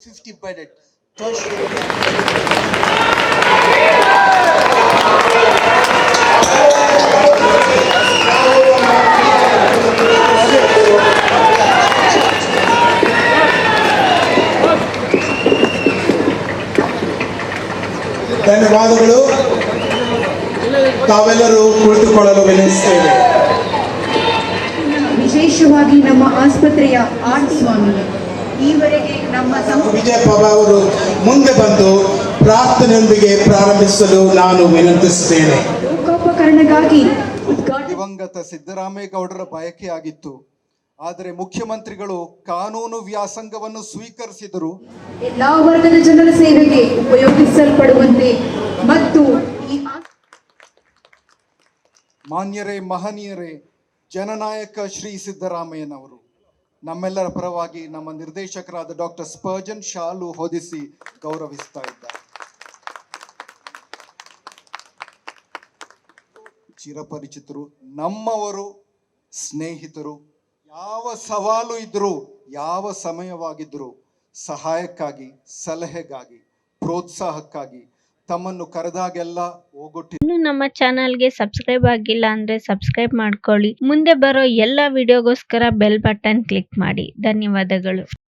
50 bedded first ಧನ್ಯವಾದಗಳು. ತಾವೆಲ್ಲರೂ ಕುಳಿತುಕೊಳ್ಳಲು ವಿನಂತಿಸುತ್ತೇವೆ. ವಿಶೇಷವಾಗಿ ನಮ್ಮ ಆಸ್ಪತ್ರೆಯ ಆರ್ ಸ್ವಾಮಿ. ಈವರೆಗೆ ನಮ್ಮ ವಿಜಯ ಅವರು ಮುಂದೆ ಬಂದು ಪ್ರಾರ್ಥನೆಯೊಂದಿಗೆ ಪ್ರಾರಂಭಿಸಲು ನಾನು ವಿನಂತಿಸುತ್ತೇನೆ. ಲೋಕೋಪಕರಣಕ್ಕಾಗಿ ದಿವಂಗತ ಸಿದ್ದರಾಮೇಗೌಡರ ಬಯಕೆಯಾಗಿತ್ತು ಆದರೆ ಮುಖ್ಯಮಂತ್ರಿಗಳು ಕಾನೂನು ವ್ಯಾಸಂಗವನ್ನು ಸ್ವೀಕರಿಸಿದರು. ಎಲ್ಲಾ ವರ್ಗದ ಜನರ ಸೇವೆಗೆ ಉಪಯೋಗಿಸಲ್ಪಡುವಂತೆ ಮತ್ತು ಮಾನ್ಯರೇ ಮಹನೀಯರೇ ಜನನಾಯಕ ಶ್ರೀ ಸಿದ್ದರಾಮಯ್ಯನವರು. ನಮ್ಮೆಲ್ಲರ ಪರವಾಗಿ ನಮ್ಮ ನಿರ್ದೇಶಕರಾದ ಡಾಕ್ಟರ್ ಸ್ಪರ್ಜನ್ ಶಾಲು ಹೊದಿಸಿ ಗೌರವಿಸ್ತಾ ಇದ್ದಾರೆ. ಚಿರಪರಿಚಿತರು, ನಮ್ಮವರು ಸ್ನೇಹಿತರು, ಯಾವ ಸವಾಲು ಇದ್ರೂ, ಯಾವ ಸಮಯವಾಗಿದ್ರೂ ಸಹಾಯಕ್ಕಾಗಿ, ಸಲಹೆಗಾಗಿ, ಪ್ರೋತ್ಸಾಹಕ್ಕಾಗಿ ತಮ್ಮನ್ನು ಕರೆದಾಗೆಲ್ಲ ಹೋಗೊಟ್ಟಿ ಇನ್ನು ನಮ್ಮ ಚಾನಲ್ಗೆ ಸಬ್ಸ್ಕ್ರೈಬ್ ಆಗಿಲ್ಲ ಅಂದ್ರೆ ಸಬ್ಸ್ಕ್ರೈಬ್ ಮಾಡ್ಕೊಳ್ಳಿ. ಮುಂದೆ ಬರೋ ಎಲ್ಲ ವಿಡಿಯೋಗೋಸ್ಕರ ಬೆಲ್ ಬಟನ್ ಕ್ಲಿಕ್ ಮಾಡಿ. ಧನ್ಯವಾದಗಳು.